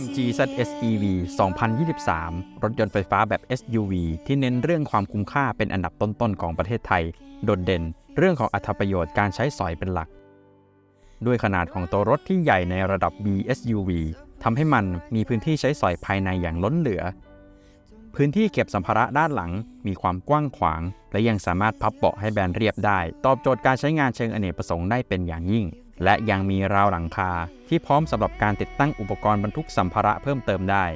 MG ZS EV 2023 รถยนต์ไฟฟ้าแบบ SUV ที่เน้นเรื่องความคุ้มค่าเป็นอันดับต้นๆของประเทศไทย โดดเด่น เรื่องของอัตประโยชน์การใช้สอยเป็นหลัก ด้วยขนาดของตัวรถที่ใหญ่ในระดับ BSUV ทำให้มันมีพื้นที่ใช้สอยภายในอย่างล้นเหลือ พื้นที่เก็บสัมภาระด้านหลัง มีความกว้างขวาง และยังสามารถพับเบาะให้แบนเรียบได้ ตอบโจทย์การใช้งานเชิงอเนกประสงค์ได้เป็นอย่างยิ่ง และยังมีราวหลังคาที่พร้อมสำหรับการติดตั้งอุปกรณ์บรรทุกสัมภาระเพิ่มเติมได้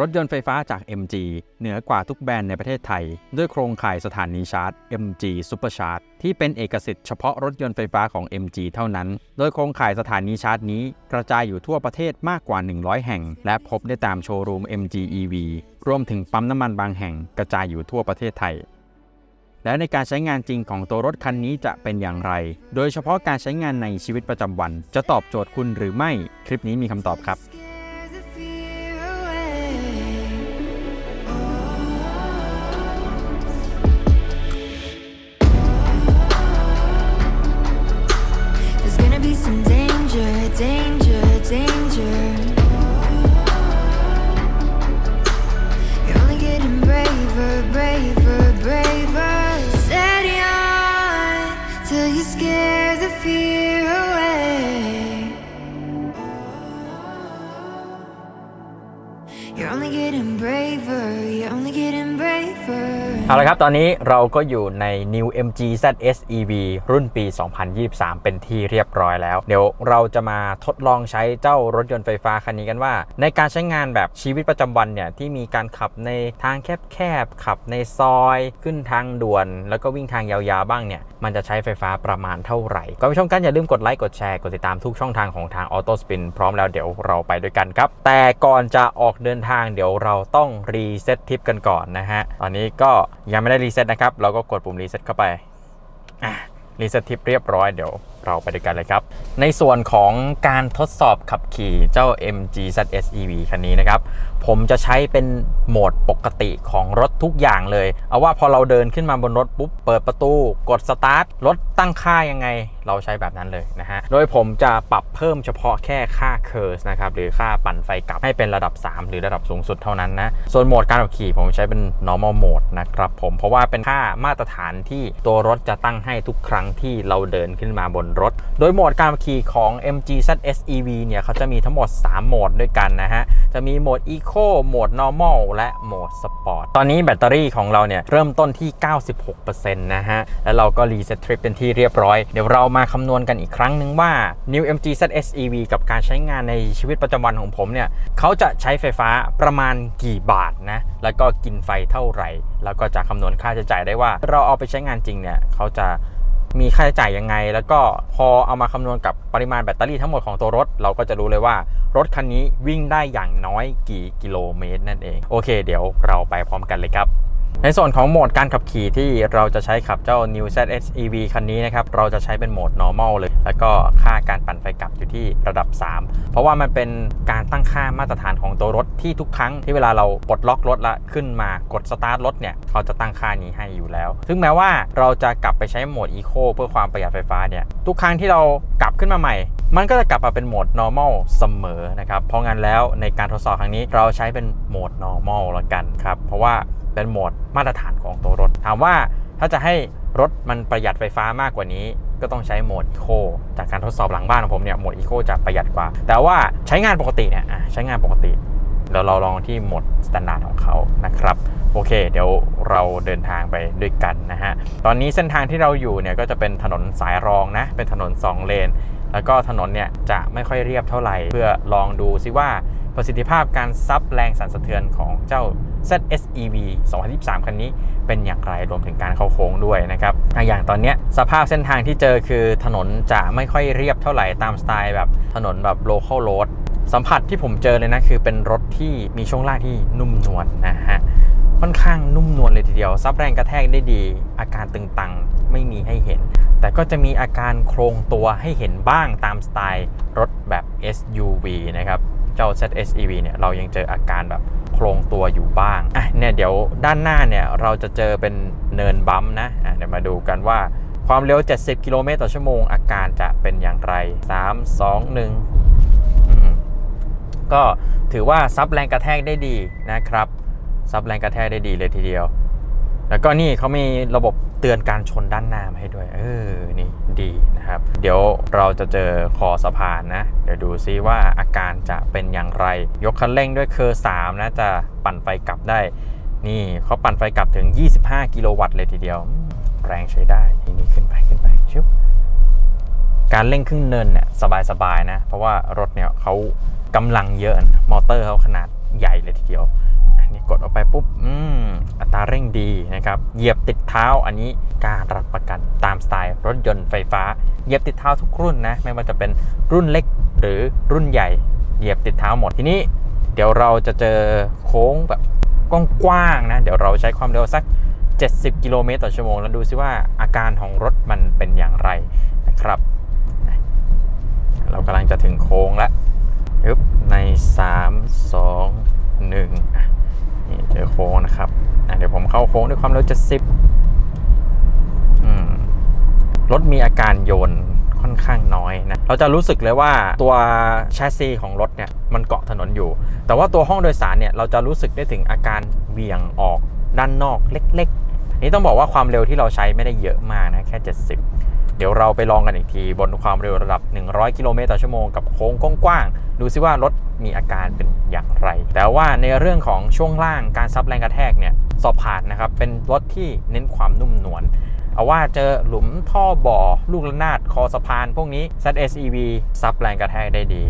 รถยนต์ไฟฟ้าจาก MG เหนือกว่าทุกแบรนด์ในประเทศไทย ด้วยโครงข่ายสถานีชาร์จ MG Supercharge ที่เป็นเอกสิทธิ์เฉพาะรถยนต์ไฟฟ้าของ MG เท่านั้น โดยโครงข่ายสถานีชาร์จนี้ กระจายอยู่ทั่วประเทศมากกว่า 100 แห่ง และพบได้ตามโชว์รูม MG EV รวมถึงปั๊มน้ำมันบางแห่งกระจายอยู่ทั่วประเทศไทย และในการใช้งานจริงของตัวรถคันนี้จะเป็นอย่างไร โดยเฉพาะการใช้งานในชีวิตประจำวัน จะตอบโจทย์คุณหรือไม่ คลิปนี้มีคำตอบครับ เอาละครับตอนนี้เราก็อยู่ใน New MG ZS EV รุ่นปี 2023 เป็นที่เรียบร้อยแล้ว เดี๋ยวเราจะมาทดลองใช้เจ้ารถยนต์ไฟฟ้าคันนี้กันว่า ในการใช้งานแบบชีวิตประจำวันเนี่ย ที่มีการขับในทางแคบๆ ขับในซอย ขึ้นทางด่วน แล้วก็วิ่งทางยาวๆ บ้างเนี่ยมันจะใช้ไฟฟ้าประมาณเท่าไหร่ก่อนไปชมกันอย่าลืมกดไลค์กดแชร์กดติดตามทุกช่องทางของทางออโต้สปินพร้อมแล้วเดี๋ยวเราไปด้วยกันครับ แต่ก่อนจะออกเดินทางเดี๋ยวเราต้องรีเซ็ตทิปกันก่อนนะฮะ ตอนนี้ก็ยังไม่ได้รีเซ็ตนะครับ เราก็กดปุ่มรีเซ็ตเข้าไปรีเซ็ตทิปเรียบร้อยเดี๋ยว เราไปด้วยกันเลยครับ ในส่วนของการทดสอบขับขี่เจ้า MG ZS EV คันนี้นะครับ ผมจะใช้เป็นโหมดปกติของรถทุกอย่างเลย เอาว่าพอเราเดินขึ้นมาบนรถปุ๊บ เปิดประตู กดสตาร์ท รถตั้งค่ายังไง เราใช้แบบนั้นเลยนะฮะ โดยผมจะปรับเพิ่มเฉพาะแค่ค่าเคอร์สนะครับ หรือค่าปั่นไฟกลับให้เป็นระดับ 3 หรือระดับสูงสุดเท่านั้นนะ ส่วนโหมดการขับขี่ผมใช้เป็น normal mode นะครับผม เพราะว่าเป็นค่ามาตรฐานที่ตัวรถจะตั้งให้ทุกครั้งที่เราเดินขึ้นมาบนรถ โดยโหมดการขับขี่ของ MG ZS EV เนี่ยเขาจะมีทั้งหมด 3 โหมดด้วยกันนะฮะ จะมีโหมด Eco โหมด Normal และโหมด Sport ตอนนี้แบตเตอรี่ของเราเนี่ยเริ่มต้นที่ 96%นะฮะ แล้วเราก็รีเซ็ตทริปเป็นที่เรียบร้อย เดี๋ยวเรามาคำนวณกันอีกครั้งหนึ่งว่า New MG ZS EV กับการใช้งานในชีวิตประจำวันของผมเนี่ยเขาจะใช้ไฟฟ้าประมาณกี่บาทนะ แล้วก็กินไฟเท่าไหร่ แล้วก็จะคำนวณค่าใช้จ่ายได้ว่า เราเอาไปใช้งานจริงเนี่ยเขาจะ มีค่าใช้จ่ายยังไง แล้วก็พอเอามาคำนวณกับปริมาณแบตเตอรี่ทั้งหมดของตัวรถ เราก็จะรู้เลยว่ารถคันนี้วิ่งได้อย่างน้อยกี่กิโลเมตรนั่นเอง โอเค เดี๋ยวเราไปพร้อมกันเลยครับ ในส่วนของโหมดการขับขี่ที่เราจะใช้ขับเจ้า New ZS EV คันนี้นะครับ เราจะใช้เป็นโหมด normal เลย แล้วก็ค่าการปั่นไฟกลับอยู่ที่ระดับ 3 เพราะว่ามันเป็นการตั้งค่ามาตรฐานของตัวรถที่ทุกครั้งที่เวลาเราปลดล็อกรถละขึ้นมากดสตาร์ทรถเนี่ยเขาจะตั้งค่านี้ให้อยู่แล้วซึ่งแม้ว่าเราจะกลับไปใช้โหมด Eco เพื่อความประหยัดไฟฟ้าเนี่ย ทุกครั้งที่เรากลับขึ้นมาใหม่ มันก็จะกลับมาเป็นโหมด normal เสมอนะครับ เพราะงั้นแล้วในการทดสอบครั้งนี้เราใช้เป็นโหมด normal ละกันครับ เพราะว่าเป็นโหมดมาตรฐานของตัวรถ ถามว่าถ้าจะให้รถมันประหยัดไฟฟ้ามากกว่านี้ ก็ต้องใช้โหมด Eco จากการทดสอบหลังบ้านของผมเนี่ยโหมด Eco จะประหยัดกว่า แต่ว่าใช้งานปกติเนี่ยใช้งานปกติเดี๋ยวเราลองที่โหมดสแตนดาร์ดของเขานะครับ โอเค เดี๋ยวเราเดินทางไปด้วยกันนะฮะ ตอนนี้เส้นทางที่เราอยู่เนี่ยก็จะเป็นถนนสายรองนะ เป็นถนน 2 เลน แล้วก็ถนนเนี่ยจะไม่ค่อยเรียบเท่าไหร่ เพื่อลองดูซิว่าประสิทธิภาพการซับแรงสั่นสะเทือนของเจ้า ZSEV 2023 คันนี้เป็นอย่างไรรวมถึงการเข้าโค้งด้วยนะครับ อย่างตอนนี้สภาพเส้นทางที่เจอคือถนนจะไม่ค่อยเรียบเท่าไหร่ตามสไตล์แบบถนนแบบ local road สัมผัสที่ผมเจอเลยนะ คือเป็นรถที่มีช่วงล่างที่นุ่มนวลนะฮะ ค่อนข้างนุ่มนวลเลยทีเดียว ซับแรงกระแทกได้ดี อาการตึงตังไม่มีให้เห็น แต่ก็จะมีอาการโครงตัวให้เห็นบ้างตามสไตล์รถแบบ SUV นะครับ เจ้า ZSEV เนี่ยเรายังเจออาการแบบโครงตัวอยู่บ้างอะเนี่ยเดี๋ยวด้านหน้าเนี่ยเราจะเจอเป็นเนินบัมนะอะเดี๋ยวมาดูกันว่าความเร็ว 70 กิโลเมตรต่อชั่วโมง อาการจะเป็นอย่างไร 3 2 1อืมก็ถือว่าซับแรงกระแทกได้ดีนะครับ ซับแรงกระแทกได้ดีเลยทีเดียว แล้วก็นี่เขามีระบบเตือนการชนด้านหน้ามาให้ด้วย เออ นี่ดีนะครับ เดี๋ยวเราจะเจอคอสะพานนะ เดี๋ยวดูซิว่าอาการจะเป็นอย่างไร ยกคันเร่งด้วยเคอร์3นะ จะปั่นไฟกลับได้ นี่เขาปั่นไฟกลับถึง 25 กิโลวัตต์เลยทีเดียว แรงใช้ได้ทีนี้ขึ้นไปขึ้นไปชุบการเร่งขึ้นเนินเนี่ยสบายๆนะ เพราะว่ารถเนี่ยเขากำลังเยอะนะมอเตอร์เขาขนาด ใหญ่เลยทีเดียว อันนี้กดออกไปปุ๊บอืมอัตราเร่งดีนะครับเหยียบติดเท้าอันนี้การรับประกันตามสไตล์รถยนต์ไฟฟ้าเหยียบติดเท้าทุกรุ่นนะไม่ว่าจะเป็นรุ่นเล็กหรือรุ่นใหญ่เหยียบติดเท้าหมดทีนี้ เดี๋ยวเราจะเจอโค้งแบบกว้างๆนะเดี๋ยวเราใช้ความเร็วสัก 70 กิโลเมตรต่อชั่วโมงแล้วดูซิว่าอาการของรถมันเป็นอย่างไรนะครับ เรากำลังจะถึงโค้งแล้ว ยึบใน 3 2 1อะนี่เจอโค้งนะครับเดี๋ยวผมเข้าโค้งด้วยความเร็ว70อืมรถมีอาการโยนค่อนข้างน้อยนะเราจะรู้สึกเลยว่าตัวแชสซีของรถเนี่ยมันเกาะถนนอยู่ แต่ว่าตัวห้องโดยสารเนี่ยเราจะรู้สึกได้ถึงอาการเบี่ยงออกด้านนอกเล็กๆ นี่ต้องบอกว่าความเร็วที่เราใช้ไม่ได้เยอะมากนะแค่ 70 เดี๋ยวเราไปลองกันอีกทีบนความเร็วระดับ 100 กิโลเมตรต่อชั่วโมงกับโค้งกว้างๆ ดูซิว่ารถมีอาการเป็นอย่างไร แต่ว่าในเรื่องของช่วงล่างการซับแรงกระแทกเนี่ยสอบผ่านนะครับ เป็นรถที่เน้นความนุ่มนวลเอาว่าเจอหลุมท่อบ่อ ลูกระนาดคอสะพาน พวกนี้ ZSEV ซับแรงกระแทกได้ดี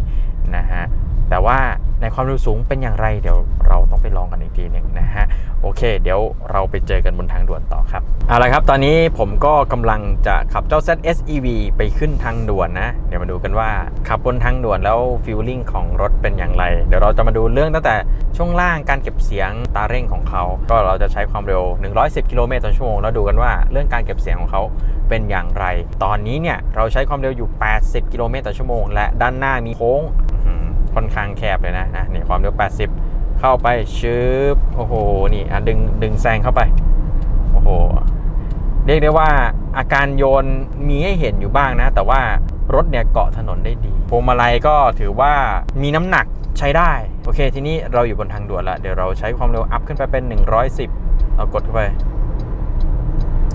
นะฮะแต่ว่าในความเร็วสูงเป็นอย่างไรเดี๋ยวเรา ต้องไปลองกันอีกทีหนึงนะฮะโอเค เดี๋ยวเราไปเจอกันบนทางด่วนต่อครับเอาละครับ ตอนนี้ผมก็กำลังจะขับเจ้า ZSEV ไปขึ้นทางด่วนนะ เดี๋ยวมาดูกันว่าขับบนทางด่วนแล้วฟิลลิ่งของรถเป็นอย่างไร เดี๋ยวเราจะมาดูเรื่องตั้งแต่ช่วงล่างการเก็บเสียงตาเร่งของเขา ก็เราจะใช้ความเร็ว 110 กิโลเมตรต่อชั่วโมงแล้วดูกันว่าเรื่องการเก็บเสียงของเขาเป็นอย่างไร ตอนนี้เนี่ยเราใช้ความเร็วอยู่ 80 กิโลเมตรต่อชั่วโมง และด้านหน้ามีโค้งค่อนข้างแคบเลยนะนะนี่ความเร็ว 80 เข้าไปชึบโอ้โหนี่อะดึงดึงแซงเข้าไปโอ้โหเรียกได้ว่าอาการโยนมีให้เห็นอยู่บ้างนะ แต่ว่ารถเนี่ยเกาะถนนได้ดีพวงมาลัยก็ถือว่ามีน้ำหนักใช้ได้ โอเค ทีนี้เราอยู่บนทางด่วนล้วเดี๋ยวเราใช้ความเร็วอัพขึ้นไปเป็น 110 เรากดเข้าไป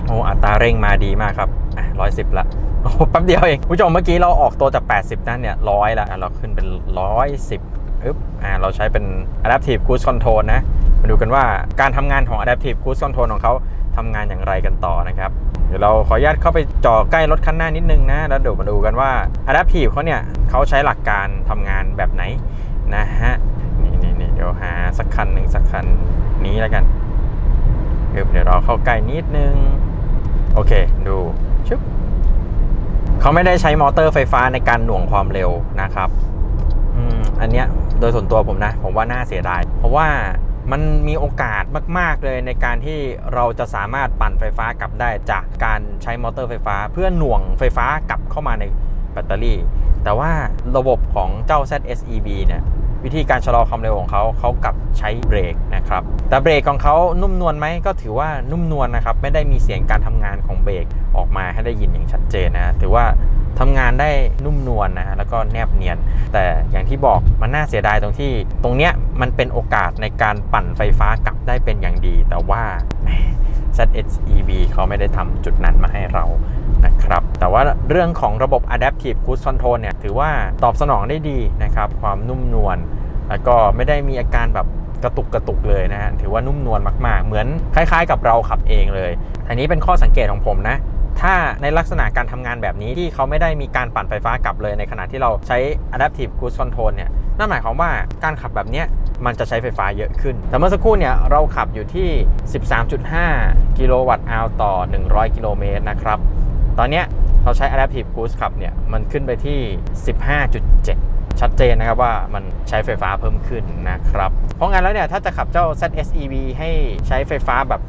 โอ้อัตราเร่งมาดีมากครับอะ110ละโอ้แป๊บเดียวเอง ผู้ชมเมื่อกี้เราออกตัวจาก 80 นั่นเนี่ยร้อยละอะเราขึ้นเป็น 110 อึ๊บอ่าเราใช้เป็น adaptive cruise control นะ มาดูกันว่าการทำงานของ adaptive cruise control ของเขาทำงานอย่างไรกันต่อนะครับ เดี๋ยวเราขออนุญาตเข้าไปจ่อใกล้รถคันหน้านิดนึงนะ แล้วเดี๋ยวมาดูกันว่า adaptive เขาเนี่ยเขาใช้หลักการทำงานแบบไหนนะฮะ นี่นี่นี่เดี๋ยวหาสักคันหนึ่งสักคันนี้แล้วกันเดี๋ยวเราเข้าใกล้นิดนึง โอเคดูชึบเขาไม่ได้ใช้มอเตอร์ไฟฟ้าในการหน่วงความเร็วนะครับ อืม อันเนี้ย โดยส่วนตัวผมนะ ผมว่าน่าเสียดาย เพราะว่ามันมีโอกาสมาก ๆ เลยในการที่เราจะสามารถปั่นไฟฟ้ากลับได้จากการใช้มอเตอร์ไฟฟ้า เพื่อหน่วงไฟฟ้ากลับเข้ามาในแบตเตอรี่ แต่ว่าระบบของเจ้า ZSEB เนี่ยวิธีการชะลอความเร็วของเขาเขากลับใช้เบรกนะครับ แต่เบรกของเขานุ่มนวลไหมก็ถือว่านุ่มนวลนะครับ ไม่ได้มีเสียงการทำงานของเบรกออกมาให้ได้ยินอย่างชัดเจนนะ ถือว่า ทำงานได้นุ่มนวลนะฮะแล้วก็แนบเนียน แต่อย่างที่บอกมันน่าเสียดายตรงที่ ตรงเนี้ยมันเป็นโอกาสในการปั่นไฟฟ้ากลับได้เป็นอย่างดี แต่ว่า ZSEV เขาไม่ได้ทำจุดนั้นมาให้เรานะครับ แต่ว่าเรื่องของระบบ Adaptive Cruise Control เนี่ย ถือว่าตอบสนองได้ดีนะครับ ความนุ่มนวล แล้วก็ไม่ได้มีอาการแบบกระตุกกระตุกเลยนะฮะ ถือว่านุ่มนวลมากๆ เหมือนคล้ายๆ กับเราขับเองเลย อันนี้เป็นข้อสังเกตของผมนะ ถ้าในลักษณะการทำงานแบบนี้ที่เขาไม่ได้มีการปั่นไฟฟ้ากลับเลยในขณะที่เราใช้ Adaptive Cruise Control เนี่ยนั่นหมายความว่าการขับแบบนี้มันจะใช้ไฟฟ้าเยอะขึ้น แต่เมื่อสักครู่เนี่ยเราขับอยู่ที่ 13.5 กิโลวัตต์อวต่อ 100 กิโลเมตรนะครับ ตอนนี้เราใช้ Adaptive Cruise ขับเนี่ยมันขึ้นไปที่ 15.7 ชัดเจนนะครับว่ามันใช้ไฟฟ้าเพิ่มขึ้นนะครับ เพราะงั้นแล้วเนี่ยถ้าจะขับเจ้า ZSEV ให้ใช้ไฟฟ้าแบบ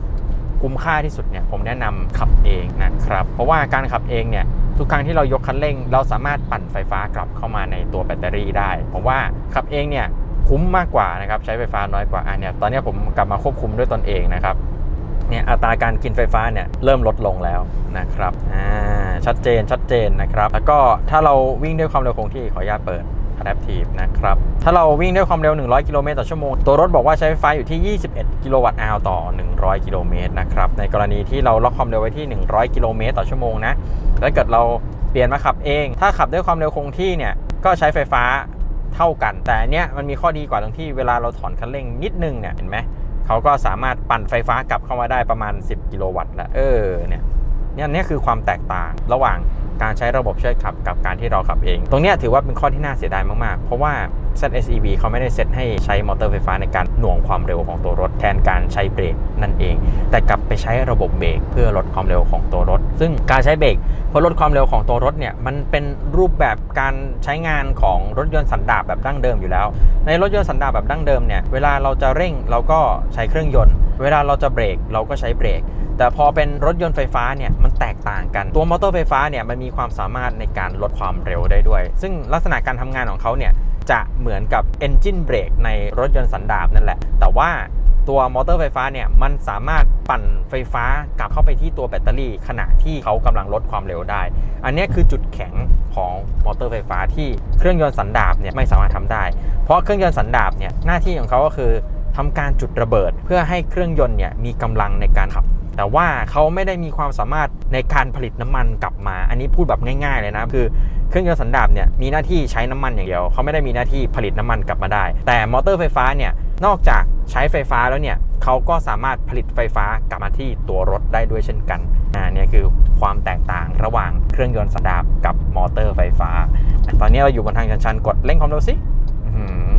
คุ้มค่าที่สุดเนี่ยผมแนะนำขับเองนะครับเพราะว่าการขับเองเนี่ยทุกครั้งที่เรายกคันเร่ง เราสามารถปั่นไฟฟ้ากลับเข้ามาในตัวแบตเตอรี่ได้ผมว่าขับเองเนี่ยคุ้มมากกว่านะครับใช้ไฟฟ้าน้อยกว่าอะเนี่ยตอนนี้ผมกลับมาควบคุมด้วยตนเองนะครับเนี่ยอัตราการกินไฟฟ้าเนี่ยเริ่มลดลงแล้วนะครับอ่าชัดเจนชัดเจนนะครับ แล้วก็ถ้าเราวิ่งด้วยความเร็วคงที่ขออนุญาตเปิด Adaptive นะครับ ถ้าเราวิ่งด้วยความเร็ว 100 กิโลเมตรต่อชั่วโมง ตัวรถบอกว่าใช้ไฟฟ้าอยู่ที่ 21 กิโลวัตต์อาวต่อ 100 กิโลเมตรนะครับ ในกรณีที่เราล็อกความเร็วไว้ที่ 100 กิโลเมตรต่อชั่วโมงนะแล้วเกิดเราเปลี่ยนมาขับเอง ถ้าขับด้วยความเร็วคงที่เนี่ย ก็ใช้ไฟฟ้าเท่ากัน แต่อันเนี้ยมันมีข้อดีกว่าตรงที่เวลาเราถอนคันเร่งนิดนึงเนี่ย เห็นไหม เขาก็สามารถปั่นไฟฟ้ากลับเข้ามาได้ประมาณ 10 กิโลวัตต์ล้วเออ เนี่ยเนี่ยนี่คือความแตกต่างระหว่าง การใช้ระบบช่วยขับกับการที่เราขับเอง ตรงนี้ถือว่าเป็นข้อที่น่าเสียดายมากๆ เพราะว่า ZSEV เขาไม่ได้เซตให้ใช้มอเตอร์ไฟฟ้าในการหน่วงความเร็วของตัวรถแทนการใช้เบรกนั่นเอง แต่กลับไปใช้ระบบเบรกเพื่อลดความเร็วของตัวรถ ซึ่งการใช้เบรกเพื่อลดความเร็วของตัวรถเนี่ยมันเป็นรูปแบบการใช้งานของรถยนต์สันดาปแบบดั้งเดิมอยู่แล้ว ในรถยนต์สันดาปแบบดั้งเดิมเนี่ยเวลาเราจะเร่งเราก็ใช้เครื่องยนต์เวลาเราจะเบรกเราก็ใช้เบรก แต่พอเป็นรถยนต์ไฟฟ้าเนี่ยมันแตกต่างกัน ตัวมอเตอร์ไฟฟ้าเนี่ยมันมีความสามารถในการลดความเร็วได้ด้วย ซึ่งลักษณะการทำงานของเขาเนี่ยจะเหมือนกับ Engine Brake ในรถยนต์สันดาปนั่นแหละ แต่ว่าตัวมอเตอร์ไฟฟ้าเนี่ยมันสามารถปั่นไฟฟ้ากลับเข้าไปที่ตัวแบตเตอรี่ ขณะที่เขากำลังลดความเร็วได้ อันนี้คือจุดแข็งของมอเตอร์ไฟฟ้าที่เครื่องยนต์สันดาปเนี่ยไม่สามารถทำได้ เพราะเครื่องยนต์สันดาปเนี่ยหน้าที่ของเขาก็คือ ทำการจุดระเบิด เพื่อให้เครื่องยนต์เนี่ยมีกำลังในการขับ แต่ว่าเขาไม่ได้มีความสามารถในการผลิตน้ำมันกลับมา อันนี้พูดแบบง่าย ๆ เลยนะ คือเครื่องยนต์สันดาปเนี่ยมีหน้าที่ใช้น้ำมันอย่างเดียวเขาไม่ได้มีหน้าที่ผลิตน้ำมันกลับมาได้ แต่มอเตอร์ไฟฟ้าเนี่ยนอกจากใช้ไฟฟ้าแล้วเนี่ยเขาก็สามารถผลิตไฟฟ้ากลับมาที่ตัวรถได้ด้วยเช่นกันอ่าเนี่ยคือความแตกต่างระหว่างเครื่องยนต์สันดาปกับมอเตอร์ไฟฟ้า ตอนนี้เราอยู่บนทางชันๆกดเร่งความเร็วสิอื้อหือ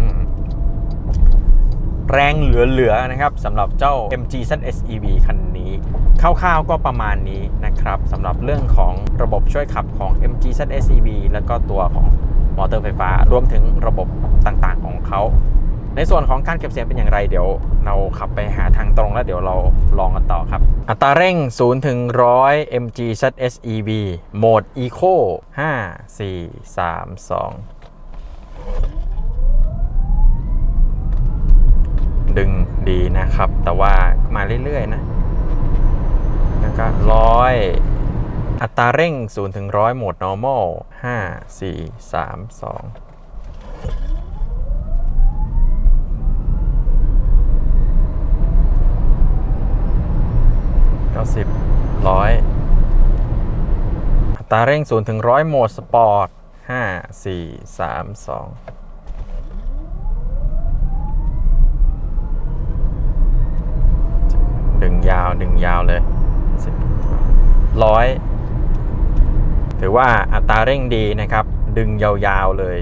แรงเหลือๆนะครับสำหรับเจ้า MG ZS EV คันนี้คร่าวๆก็ประมาณนี้นะครับสำหรับเรื่องของระบบช่วยขับของ MG ZS EV แล้วก็ตัวของมอเตอร์ไฟฟ้ารวมถึงระบบต่างๆของเขาในส่วนของการเก็บเสียงเป็นอย่างไรเดี๋ยว เราขับไปหาทางตรงแล้วเดี๋ยวเราลองกันต่อครับ อัตราเร่ง 0 ถึง 100 MG ZS EV โหมด Eco 5 4 3 2 ดึงดีนะครับ แต่ว่ามาเรื่อยๆนะ แล้วก็ร้อยอัตราเร่ง 0 ถึง 100 โหมด normal 5 4 3 2 90ร้อยอัตราเร่ง 0 ถึง 100 โหมด สปอร์ต 5 4 3 2 ดึงยาวดึงยาวเลยร้อยถือว่าอัตราเร่งดีนะครับ ดึงยาวๆเลย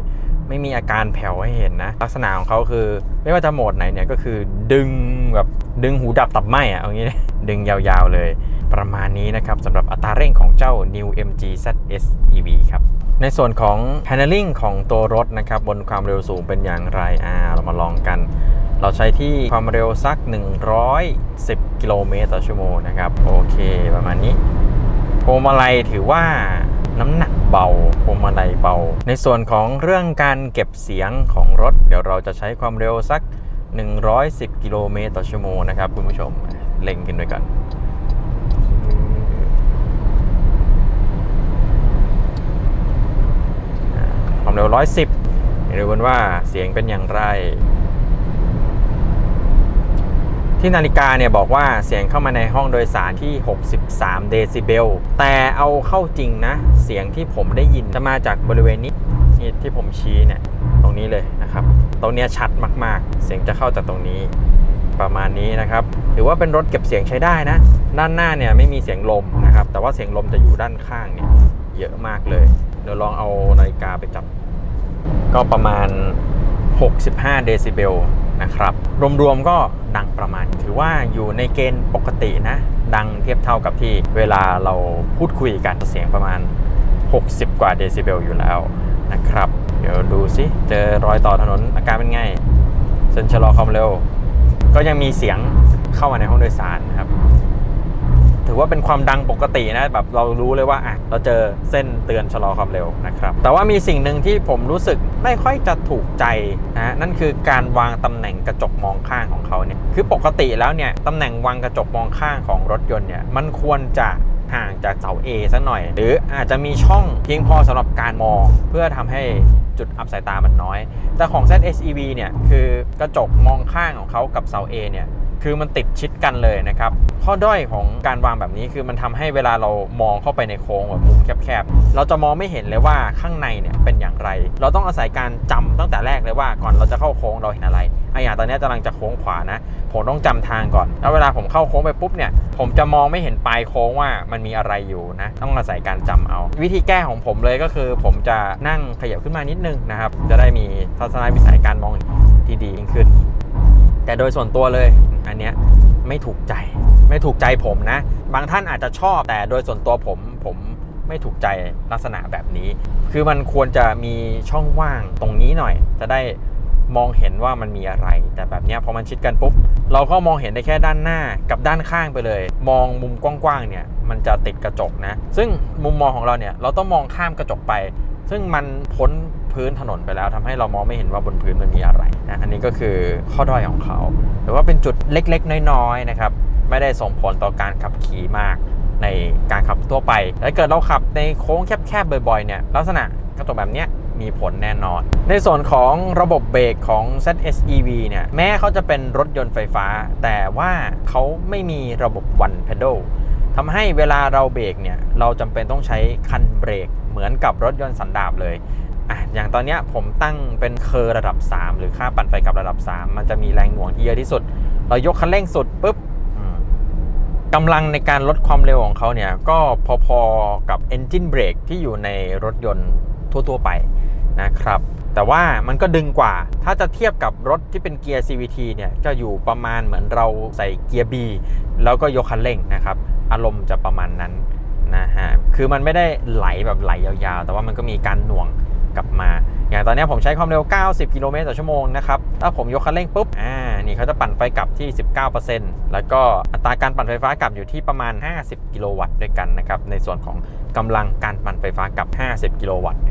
ไม่มีอาการแผ่วให้เห็นนะ ลักษณะของเขาคือ ไม่ว่าจะโหมดไหนเนี่ยก็คือดึงแบบดึงหูดับตับไหมอะเอางี้ดึงยาวๆเลย ประมาณนี้นะครับสำหรับอัตราเร่งของเจ้า New MG ZS EV ครับ ในส่วนของ handling ของตัวรถนะครับ บนความเร็วสูงเป็นอย่างไรอ่าเรามาลองกัน เราใช้ที่ความเร็วสัก 110 กิโลเมตรต่อชั่วโมงนะครับ โอเคประมาณนี้พวงมาลัยถือว่าน้ำหนักเบาพวงมาลัยเบา ในส่วนของเรื่องการเก็บเสียงของรถ เดี๋ยวเราจะใช้ความเร็วสัก 110 กิโลเมตรต่อชั่วโมงนะครับคุณผู้ชมเล็งขึ้นไปก่อนความเร็ว 110ไปดูกันว่าเสียงเป็นอย่างไร ที่นาฬิกาเนี่ยบอกว่าเสียงเข้ามาในห้องโดยสารที่ 63 เดซิเบล แต่เอาเข้าจริงนะ เสียงที่ผมได้ยินจะมาจากบริเวณนี้ที่ที่ผมชี้เนี่ยตรงนี้เลยนะครับ ตรงเนี้ยชัดมากๆ เสียงจะเข้าจากตรงนี้ประมาณนี้นะครับถือว่าเป็นรถเก็บเสียงใช้ได้นะ ด้านหน้าเนี่ยไม่มีเสียงลมนะครับ แต่ว่าเสียงลมจะอยู่ด้านข้างเนี่ยเยอะมากเลย เดี๋ยวลองเอานาฬิกาไปจับ ก็ประมาณ 65 เดซิเบล นะครับรวมๆก็ดังประมาณ ถือว่าอยู่ในเกณฑ์ปกตินะ ดังเทียบเท่ากับที่เวลาเราพูดคุยกันเสียงประมาณ 60 กว่าเดซิเบลอยู่แล้วนะครับ เดี๋ยวดูสิเจอรอยต่อถนนอาการเป็นไงเส้นชะลอความเร็ว ก็ยังมีเสียงเข้ามาในห้องโดยสารนะครับ ถือว่าเป็นความดังปกตินะแบบเรารู้เลยว่าอะเราเจอเส้นเตือนชะลอความเร็วนะครับแต่ว่ามีสิ่งหนึ่งที่ผมรู้สึกไม่ค่อยจะถูกใจนะนั่นคือการวางตำแหน่งกระจกมองข้างของเขาเนี่ยคือปกติแล้วเนี่ยตำแหน่งวางกระจกมองข้างของรถยนต์เนี่ยมันควรจะห่างจากเสา A สักหน่อย หรืออาจจะมีช่องเพียงพอสำหรับการมอง เพื่อทำให้จุดอับสายตามันน้อย แต่ของ ZSEV เนี่ยคือกระจกมองข้างของเขากับเสา A เนี่ย คือมันติดชิดกันเลยนะครับ ข้อด้อยของการวางแบบนี้คือมันทำให้เวลาเรามองเข้าไปในโค้งแบบมุมแคบๆ เราจะมองไม่เห็นเลยว่าข้างในเนี่ยเป็นอย่างไร เราต้องอาศัยการจำตั้งแต่แรกเลยว่าก่อนเราจะเข้าโค้งเราเห็นอะไรไอะอย่างตอนนี้กำลังจะโค้งขวานะ ผมต้องจำทางก่อน แล้วเวลาผมเข้าโค้งไปปุ๊บเนี่ย ผมจะมองไม่เห็นปลายโค้งว่ามันมีอะไรอยู่นะ ต้องอาศัยการจำเอา วิธีแก้ของผมเลยก็คือ ผมจะนั่งขยับขึ้นมานิดนึงนะครับ จะได้มีทัศนวิสัยการมองที่ดียิ่งขึ้น แต่โดยส่วนตัวเลยอันเนี้ยไม่ถูกใจ ไม่ถูกใจผมนะ บางท่านอาจจะชอบแต่โดยส่วนตัวผมผมไม่ถูกใจลักษณะแบบนี้ คือมันควรจะมีช่องว่างตรงนี้หน่อย จะได้มองเห็นว่ามันมีอะไร แต่แบบเนี้ยพอมันชิดกันปุ๊บ เราก็มองเห็นได้แค่ด้านหน้ากับด้านข้างไปเลย มองมุมกว้างๆเนี่ยมันจะติดกระจกนะ ซึ่งมุมมองของเราเนี่ยเราต้องมองข้ามกระจกไป ซึ่งมันพ้น พื้นถนนไปแล้วทำให้เรามองไม่เห็นว่าบนพื้นมันมีอะไรนะอันนี้ก็คือข้อด้อยของเขาหรือว่าเป็นจุดเล็กๆ น้อยๆนะครับไม่ได้ส่งผลต่อการขับขี่มากในการขับทั่วไปถ้าเกิดเราขับในโค้งแคบๆบ่อยๆเนี่ยลักษณะกระจกแบบเนี้ยมีผลแน่นอน ในส่วนของระบบเบรกของ ZSEV เนี่ยแม้เขาจะเป็นรถยนต์ไฟฟ้า แต่ว่าเขาไม่มีระบบ one pedal ทำให้เวลาเราเบรกเนี่ยเราจำเป็นต้องใช้คันเบรกเหมือนกับรถยนต์สันดาปเลย อะอย่างตอนนี้ผมตั้งเป็นเคอร์ระดับ 3 หรือค่าปั่นไฟกับระดับ 3 มันจะมีแรงหน่วงที่เยอะที่สุด เรายกคันเร่งสุดปุ๊บกำลังในการลดความเร็วของเขาเนี่ย ก็พอๆกับ Engine Brake ที่อยู่ในรถยนต์ทั่วๆไปนะครับ แต่ว่ามันก็ดึงกว่า ถ้าจะเทียบกับรถที่เป็นเกียร์ CVT เนี่ย จะอยู่ประมาณเหมือนเราใส่เกียร์ B แล้วก็ยกคันเร่งนะครับ อารมณ์จะประมาณนั้นนะฮะ คือมันไม่ได้ไหลแบบไหลยาวๆ แต่ว่ามันก็มีการหน่วง กลับมา อย่างตอนนี้ผมใช้ความเร็ว 90 กิโลเมตรต่อชั่วโมงนะครับ ถ้าผมยกคันเร่งปุ๊บ อ่า นี่เขาจะปั่นไฟกลับที่ 19%แล้วก็อัตราการปั่นไฟฟ้ากลับอยู่ที่ประมาณ 50 กิโลวัตต์ด้วยกันนะครับ ในส่วนของกำลังการปั่นไฟฟ้ากลับ 50 กิโลวัตต์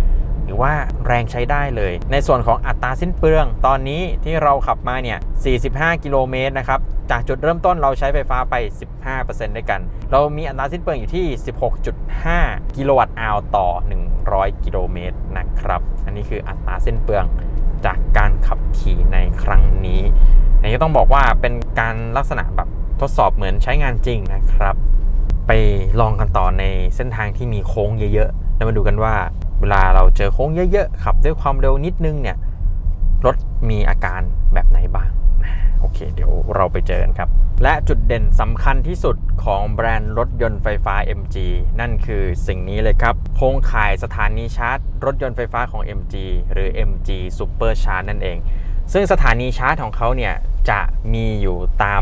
หรือว่าแรงใช้ได้เลย ในส่วนของอัตราสิ้นเปลือง ตอนนี้ที่เราขับมาเนี่ย 45 กิโลเมตรนะครับ จากจุดเริ่มต้นเราใช้ไฟฟ้าไป 15%ด้วยกัน เรามีอัตราสิ้นเปลืองอยู่ที่ 16.5 กิโลวัตต์อาวต่อ 100 กิโลเมตรนะครับ อันนี้คืออัตราสิ้นเปลืองจากการขับขี่ในครั้งนี้อันนี้ต้องบอกว่าเป็นการลักษณะแบบทดสอบเหมือนใช้งานจริงนะครับ ไปลองกันต่อในเส้นทางที่มีโค้งเยอะๆ แล้วมาดูกันว่า เวลาเราเจอโค้งเยอะๆ ขับด้วยความเร็วนิดนึงเนี่ย รถมีอาการแบบไหนบ้าง โอเค เดี๋ยวเราไปเจอกันครับ และจุดเด่นสำคัญที่สุดของแบรนด์รถยนต์ไฟฟ้า MG นั่นคือสิ่งนี้เลยครับ โครงข่ายสถานีชาร์จ รถยนต์ไฟฟ้าของ MG หรือ MG Super Charge นั่นเอง ซึ่งสถานีชาร์จของเขาเนี่ยจะมีอยู่ตาม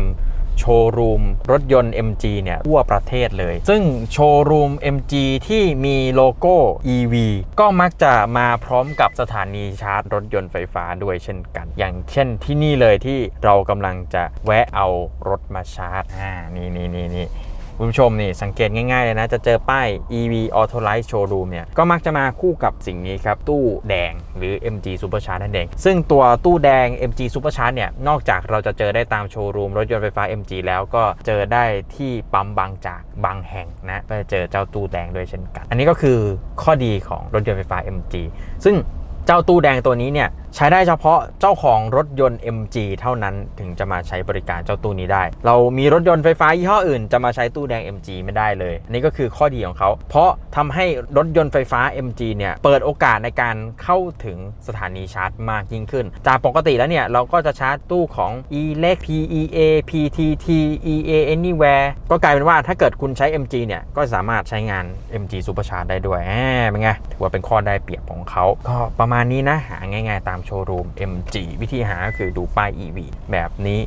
โชว์รูมรถยนต์ MG เนี่ยทั่วประเทศเลย ซึ่งโชว์รูม MG ที่มีโลโก้ EV ก็มักจะมาพร้อมกับสถานีชาร์จรถยนต์ไฟฟ้าด้วยเช่นกัน อย่างเช่นที่นี่เลยที่เรากำลังจะแวะเอารถมาชาร์จอ่านี่นี่นี่นี่ คุณผู้ชมนี่สังเกตง่ายๆเลยนะ จะเจอป้าย EV Authorize Showroom เนี่ย ก็มักจะมาคู่กับสิ่งนี้ครับ ตู้แดงหรือ MG Supercharge นั่นเอง ซึ่งตัวตู้แดง MG Supercharge เนี่ย นอกจากเราจะเจอได้ตามโชว์รูมรถยนต์ไฟฟ้า MG แล้วก็เจอได้ที่ปั๊มบางจากบางแห่งนะก็จะเจอเจ้าตู้แดงด้วยเช่นกัน อันนี้ก็คือข้อดีของรถยนต์ไฟฟ้า MG ซึ่งเจ้าตู้แดงตัวนี้เนี่ยใช้ได้เฉพาะเจ้าของรถยนต์ MG เท่านั้นถึงจะมาใช้บริการเจ้าตู้นี้ได้ เรามีรถยนต์ไฟฟ้ายี่ห้ออื่นจะมาใช้ตู้แดง MG ไม่ได้เลยอันนี้ก็คือข้อดีของเขา เพราะทำให้รถยนต์ไฟฟ้า MG เนี่ยเปิดโอกาสในการเข้าถึงสถานีชาร์จมากยิ่งขึ้น จากปกติแล้วเนี่ยเราก็จะชาร์จตู้ของ e-lec PEA PTT EA Anywhere ก็กลายเป็นว่าถ้าเกิดคุณใช้ MG เนี่ยก็สามารถใช้งาน MG Supercharge ได้ด้วยแหมเป็นไงถือว่าเป็นข้อได้เปรียบของเขาก็ประมาณนี้นะหาง่าย ๆตามโชว์รูม MG วิธีหาก็คือดูป้าย EV แบบนี้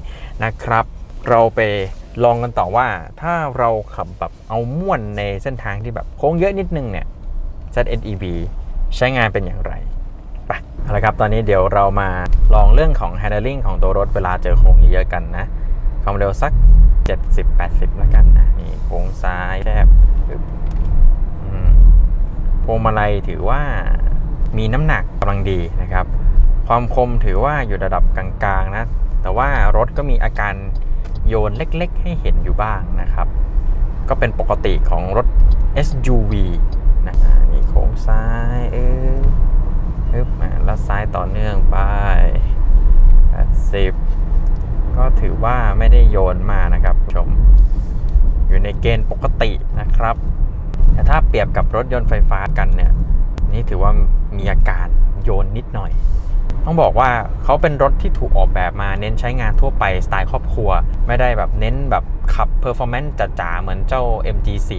นะครับ เราไปลองกันต่อว่าถ้าเราขับแบบเอาม่วนในเส้นทางที่แบบโค้งเยอะนิดนึงเนี่ย ZNEV ใช้งานเป็นอย่างไรไปเอาละครับตอนนี้เดี๋ยวเรามาลองเรื่องของ handling ของตัวรถเวลาเจอโค้งเยอะๆกันนะความเร็วสัก 70-80 แล้วกันนะนี่โค้งซ้ายแคบพวงมาลัยถือว่ามีน้ำหนักกำลังดีนะครับ ความคมถือว่าอยู่ระดับกลางๆนะ แต่ว่ารถก็มีอาการโยนเล็กๆ ให้เห็นอยู่บ้างนะครับ ก็เป็นปกติของรถ SUV นะนี่โค้งซ้ายเออฮึบอ่าแล้วซ้ายต่อเนื่องไป 80 ก็ถือว่าไม่ได้โยนมานะครับชม อยู่ในเกณฑ์ปกตินะครับ แต่ถ้าเปรียบกับรถยนต์ไฟฟ้ากันเนี่ย นี่ถือว่ามีอาการโยนนิดหน่อย ต้องบอกว่าเขาเป็นรถที่ถูกออกแบบมาเน้นใช้งานทั่วไปสไตล์ครอบครัว ไม่ได้แบบเน้นแบบขับเพอร์ฟอร์แมนซ์จ๋าๆเหมือนเจ้า MG4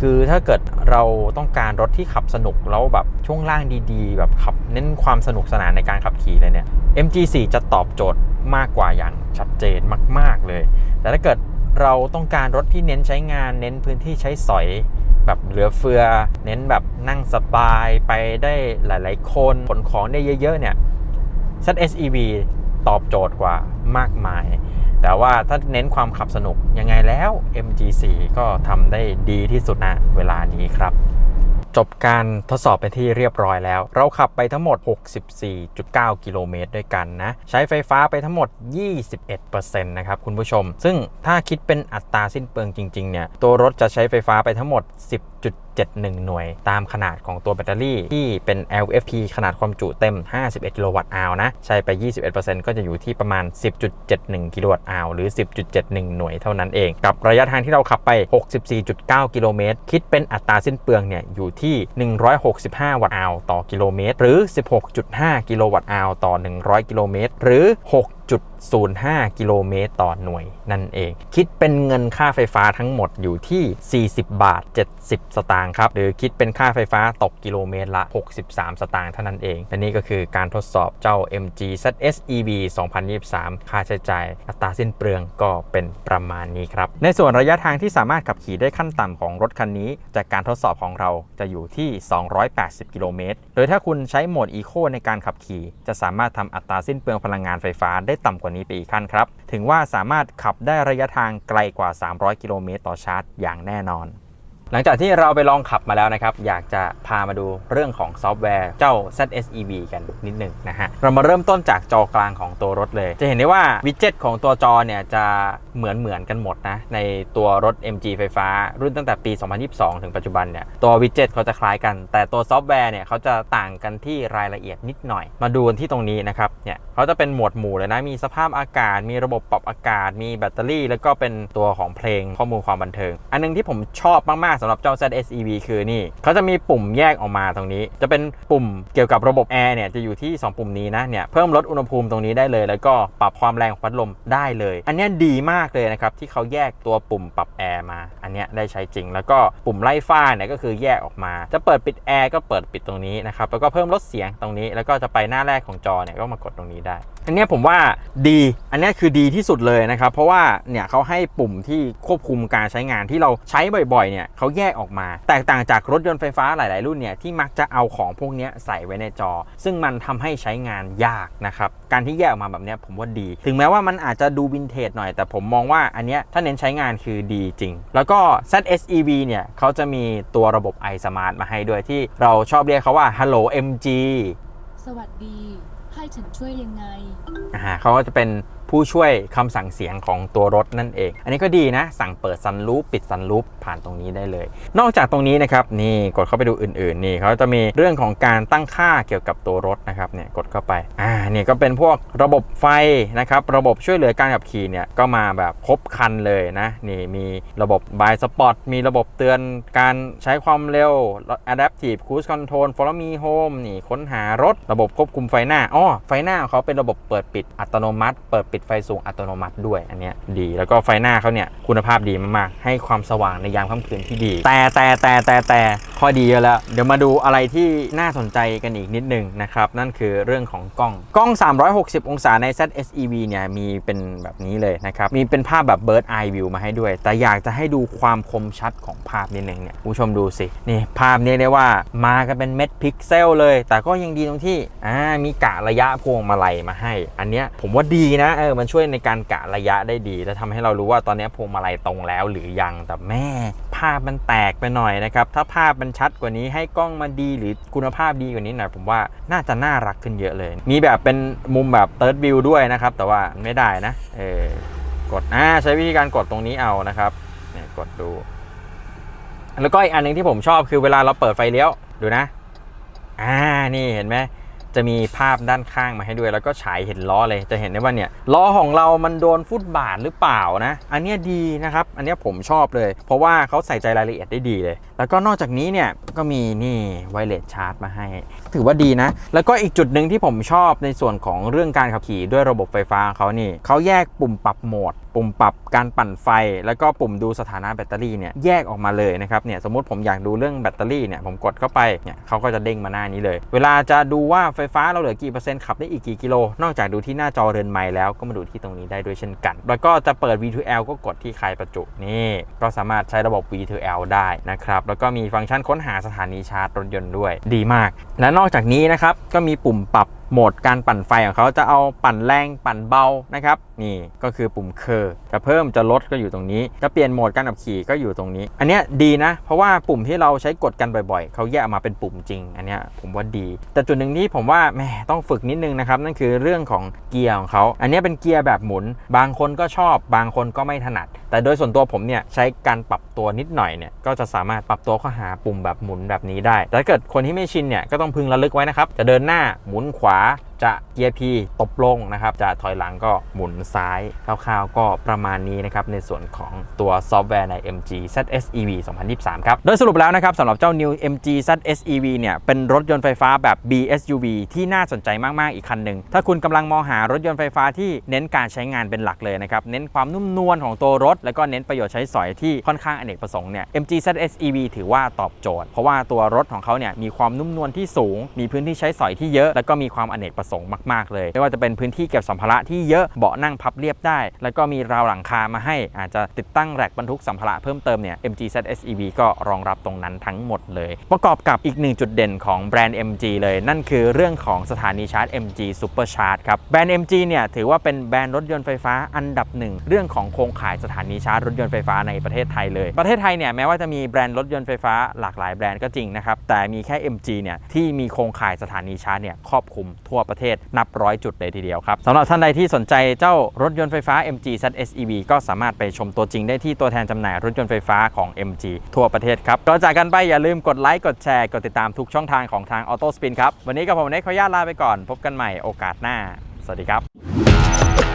คือถ้าเกิดเราต้องการรถที่ขับสนุกแล้วแบบช่วงล่างดีๆ แบบขับเน้นความสนุกสนานในการขับขี่เลยเนี่ย MG4 จะตอบโจทย์มากกว่าอย่างชัดเจนมาก ๆเลย แต่ถ้าเกิดเราต้องการรถที่เน้นใช้งาน เน้นพื้นที่ใช้สอยแบบเหลือเฟือ เน้นแบบนั่งสบายไปได้หลาย ๆ คนขนของได้เยอะ ๆ เนี่ย ZSEV ตอบโจทย์กว่ามากมาย แต่ว่าถ้าเน้นความขับสนุกยังไงแล้ว MG4 ก็ทำได้ดีที่สุดนะเวลานี้ครับจบการทดสอบเป็นที่เรียบร้อยแล้ว เราขับไปทั้งหมด 64.9 กิโลเมตรด้วยกันนะ ใช้ไฟฟ้าไปทั้งหมด 21%นะครับคุณผู้ชม ซึ่งถ้าคิดเป็นอัตราสิ้นเปลืองจริง ๆ เนี่ย ตัวรถจะใช้ไฟฟ้าไปทั้งหมด 10. 0.71 หน่วย ตามขนาดของตัวแบตเตอรี่ที่เป็น LFP ขนาดความจุเต็ม 51 กิโลวัตต์อาวนะ ใช้ไป 21%ก็จะอยู่ที่ประมาณ 10.71 กิโลวัตต์อาวหรือ 10.71 หน่วยเท่านั้นเอง กับระยะทางที่เราขับไป 64.9 กิโลเมตร คิดเป็นอัตราสิ้นเปลืองเนี่ยอยู่ที่ 165 วัตต์อาวต่อกิโลเมตร หรือ 16.5 กิโลวัตต์อาวต่อ 100 กิโลเมตร หรือ 6.05 กิโลเมตรต่อหน่วยนั่นเอง คิดเป็นเงินค่าไฟฟ้าทั้งหมดอยู่ที่ 40 บาท 70 สตางค์ครับ หรือคิดเป็นค่าไฟฟ้าตกกิโลเมตรละ 63 สตางค์เท่านั้นเอง และนี่ก็คือการทดสอบเจ้า MG ZS EV 2023 ค่าใช้จ่ายอัตราสิ้นเปลืองก็เป็นประมาณนี้ครับ ในส่วนระยะทางที่สามารถขับขี่ได้ขั้นต่ำของรถคันนี้ จากการทดสอบของเราจะอยู่ที่ 280 กิโลเมตร โดยถ้าคุณใช้โหมด Eco ในการขับขี่ จะสามารถทำอัตราสิ้นเปลืองพลังงานไฟฟ้าได้ต่ำกว่านี้ไปอีกขั้นครับ ถึงว่าสามารถขับได้ระยะทางไกลกว่า 300 กิโลเมตรต่อชาร์จอย่างแน่นอน หลังจากที่เราไปลองขับมาแล้วนะครับ อยากจะพามาดูเรื่องของซอฟต์แวร์เจ้า ZSEV กันนิดหนึ่งนะฮะ เรามาเริ่มต้นจากจอกลางของตัวรถเลย จะเห็นได้ว่าวิดเจ็ตของตัวจอเนี่ยจะเหมือนเหมือนกันหมดนะ ในตัวรถ MG ไฟฟ้า รุ่นตั้งแต่ปี 2022 ถึงปัจจุบันเนี่ย ตัววิดเจ็ตเขาจะคล้ายกัน แต่ตัวซอฟต์แวร์เนี่ยเขาจะต่างกันที่รายละเอียดนิดหน่อย มาดูกันที่ตรงนี้นะครับเนี่ยเขาจะเป็นหมวดหมู่เลยนะมีสภาพอากาศ มีระบบปรับอากาศ มีแบตเตอรี่ แล้วก็เป็นตัวของเพลงข้อมูลความบันเทิง อันหนึงที่ผมชอบมากๆสำหรับเจ้า ZSEV คือนี่เขาจะมีปุ่มแยกออกมาตรงนี้ จะเป็นปุ่มเกี่ยวกับระบบแอร์เนี่ยจะอยู่ที่ 2 ปุ่มนี้นะเนี่ยเพิ่มลดอุณหภูมิตรงนี้ได้เลย แล้วก็ปรับความแรงของพัดลมได้เลย อันนี้ดีมากเลยนะครับที่เขาแยกตัวปุ่มปรับแอร์มา อันนี้ได้ใช้จริง แล้วก็ปุ่มไล่ฟ้าเนี่ยก็คือแยกออกมา จะเปิดปิดแอร์ก็เปิดปิดตรงนี้นะครับแล้วก็เพิ่มลดเสียงตรงนี้ แล้วก็จะไปหน้าแรกของจอเนี่ยก็มากดตรงนี้ได้อันนี้ผมว่าดี อันนี้คือดีที่สุดเลยนะครับ เพราะว่าเนี่ยเขาให้ปุ่มที่ควบคุมการใช้งานที่เราใช้บ่อยๆเนี่ยเขาแยกออกมา แตกต่างจากรถยนต์ไฟฟ้าหลายๆรุ่นเนี่ยที่มักจะเอาของพวกนี้ใส่ไว้ในจอ ซึ่งมันทำให้ใช้งานยากนะครับการที่แยกออกมาแบบนี้ผมว่าดี ถึงแม้ว่ามันอาจจะดูวินเทจหน่อย แต่ผมมองว่าอันนี้ถ้าเน้นใช้งานคือดีจริง แล้วก็ ZSEV เนี่ยเขาจะมีตัวระบบ iSmart มาให้ด้วยที่เราชอบเรียกเขาว่า Hello MG สวัสดี ให้ฉันช่วยยังไง อ่าเขาก็จะเป็น ผู้ช่วยคำสั่งเสียงของตัวรถนั่นเอง อันนี้ก็ดีนะ สั่งเปิดซันรูปปิดซันรูปผ่านตรงนี้ได้เลย นอกจากตรงนี้นะครับนี่กดเข้าไปดูอื่นๆนี่เขาจะมีเรื่องของการตั้งค่าเกี่ยวกับตัวรถนะครับเนี่ยกดเข้าไปอ่านี่ก็เป็นพวกระบบไฟนะครับระบบช่วยเหลือการขับขี่เนี่ยก็มาแบบครบครันเลยนะนี่มีระบบ by spot มีระบบเตือนการใช้ความเร็ว adaptive cruise control follow me home นี่ค้นหารถระบบควบคุมไฟหน้าอ้อไฟหน้าเขาเป็นระบบเปิดปิดอัตโนมัติ เปิดปิดไฟสูงอัตโนมัติด้วยอันเนี้ยดี แล้วก็ไฟหน้าเขาเนี่ยคุณภาพดีมากๆ ให้ความสว่างในยามค่ำคืนที่ดี แต่แต่แต่แต่แต่ข้อดีเยอะแล้ว เดี๋ยวมาดูอะไรที่น่าสนใจกันอีกนิดนึงนะครับ นั่นคือเรื่องของกล้องกล้อง 360 องศาใน ZSEV เนี่ยมีเป็นแบบนี้เลยนะครับ มีเป็นภาพแบบ bird eye view มาให้ด้วย แต่อยากจะให้ดูความคมชัดของภาพนิดนึงเนี่ยคุณผู้ชมดูสิ นี่ภาพนี้เรียกว่ามากันเป็นเม็ดพิกเซลเลย แต่ก็ยังดีตรงที่อ่ามีกะระยะพวงมาลัยมาให้ อันเนี้ยผมว่าดีนะเออมันช่วยในการกะระยะได้ดี และทำให้เรารู้ว่าตอนนี้พวงมาลัยตรงแล้วหรือยังแต่แม่ภาพมันแตกไปหน่อยนะครับ ถ้าภาพมันชัดกว่านี้ให้กล้องมาดีหรือคุณภาพดีกว่านี้หน่อยผมว่าน่าจะน่ารักขึ้นเยอะเลย มีแบบเป็นมุมแบบ third view ด้วยนะครับ แต่ว่าไม่ได้นะเออกดอ่าใช้วิธีการกดตรงนี้เอานะครับเนี่ยกดดู แล้วก็อีกอันหนึงที่ผมชอบคือเวลาเราเปิดไฟเลี้ยวดูนะ อ่านี่เห็นไหม จะมีภาพด้านข้างมาให้ด้วย แล้วก็ฉายเห็นล้อเลยจะเห็นได้ว่าเนี่ยล้อของเรามันโดนฟุตบาทหรือเปล่านะ อันนี้ดีนะครับ อันนี้ผมชอบเลย เพราะว่าเขาใส่ใจรายละเอียดได้ดีเลย แล้วก็นอกจากนี้เนี่ยก็มีนี่ไวเลสชาร์จมาให้ ถือว่าดีนะ แล้วก็อีกจุดหนึ่งที่ผมชอบในส่วนของเรื่องการขับขี่ด้วยระบบไฟฟ้าเขานี่เขาแยกปุ่มปรับโหมดปุ่มปรับการปั่นไฟ แล้วก็ปุ่มดูสถานะแบตเตอรี่เนี่ยแยกออกมาเลยนะครับเนี่ยสมมติผมอยากดูเรื่องแบตเตอรี่เนี่ยผมกดเข้าไปเนี่ยเขาก็จะเด้งมาหน้านี้เลย เวลาจะดูว่าไฟฟ้าเราเหลือกี่เปอร์เซ็นต์ขับได้อีกกี่กิโล นอกจากดูที่หน้าจอเรือนไม้แล้วก็มาดูที่ตรงนี้ได้ด้วยเช่นกัน แล้วก็จะเปิด V2L ก็กดที่คลายประจุนี่ก็สามารถใช้ระบบ V2L ได้นะครับแล้วก็มีฟังก์ชันค้นหาสถานีชาร์จรถยนต์ด้วย ดีมาก และนอกจากนี้นะครับก็มีปุ่มปรับ โหมดการปั่นไฟของเขาจะเอาปั่นแรงปั่นเบานะครับ นี่ก็คือปุ่มเคอร์จะเพิ่มจะลดก็อยู่ตรงนี้จะเปลี่ยนโหมดการขับขี่ก็อยู่ตรงนี้ อันเนี้ยดีนะ เพราะว่าปุ่มที่เราใช้กดกันบ่อยๆ เขาแยกมาเป็นปุ่มจริง อันเนี้ยผมว่าดี แต่จุดหนึ่งที่ผมว่าแหมต้องฝึกนิดนึงนะครับ นั่นคือเรื่องของเกียร์ของเขาอันนี้เป็นเกียร์แบบหมุน บางคนก็ชอบ บางคนก็ไม่ถนัด แต่โดยส่วนตัวผมเนี่ยใช้การปรับตัวนิดหน่อยเนี่ยก็จะสามารถปรับตัวเข้าหาปุ่มแบบหมุนแบบนี้ได้แต่ถ้าเกิดคนที่ไม่ชินเนี่ยก็ต้องพึงระลึกไว้นะครับจะเดินหน้าหมุนขวา tá? จะเกียร์ P ตบลงนะครับ จะถอยหลังก็หมุนซ้ายคร่าวๆก็ประมาณนี้นะครับ ในส่วนของตัวซอฟต์แวร์ใน MG ZS EV 2023 ครับ โดยสรุปแล้วนะครับสำหรับเจ้า New MG ZS EV เนี่ย เป็นรถยนต์ไฟฟ้าแบบ BSUV ที่น่าสนใจมากๆอีกคันหนึ่ง ถ้าคุณกำลังมองหารถยนต์ไฟฟ้าที่เน้นการใช้งานเป็นหลักเลยนะครับ เน้นความนุ่มนวลของตัวรถ แล้วก็เน้นประโยชน์ใช้สอยที่ค่อนข้างอเนกประสงค์เนี่ย MG ZS EV ถือว่าตอบโจทย์ เพราะว่าตัวรถของเขาเนี่ยมีความนุ่มนวลที่สูง มีพื้นที่ใช้สอยที่เยอะ แล้วก็มีความอเนกประสงค์มาก ๆ เลย ไม่ว่าจะเป็นพื้นที่เก็บสัมภาระที่เยอะเบาะนั่งพับเรียบได้ แล้วก็มีราวหลังคามาให้ อาจจะติดตั้งแรกบรรทุกสัมภาระเพิ่มเติมเนี่ย MG ZS EV ก็รองรับตรงนั้นทั้งหมดเลย ประกอบกับอีกหนึ่งจุดเด่นของแบรนด์ MG เลยนั่นคือเรื่องของสถานีชาร์จ MG Super Charge ครับแบรนด์ MG เนี่ยถือว่าเป็นแบรนด์รถยนต์ไฟฟ้าอันดับหนึ่งเรื่องของโครงข่ายสถานีชาร์จรถยนต์ไฟฟ้าในประเทศไทยเลย ประเทศไทยเนี่ยแม้ว่าจะมีแบรนด์รถยนต์ไฟฟ้าหลากหลายแบรนด์ก็จริงนะครับแต่มีแค่ MG เนี่ยที่มีโครงข่ายสถานีชาร์จเนี่ยครอบคลุมทั่วประเทศนับร้อยจุดเลยทีเดียวครับสำหรับท่านใดที่สนใจเจ้ารถยนต์ไฟฟ้า MG ZS EV ก็สามารถไปชมตัวจริงได้ที่ตัวแทนจำหน่ายรถยนต์ไฟฟ้าของ MG ทั่วประเทศครับก่อนจากกันไปอย่าลืมกดไลค์กดแชร์กดติดตามทุกช่องทางของทาง Auto Spin ครับวันนี้กับผมเน็กขออนุญาตลาไปก่อน พบกันใหม่โอกาสหน้า สวัสดีครับ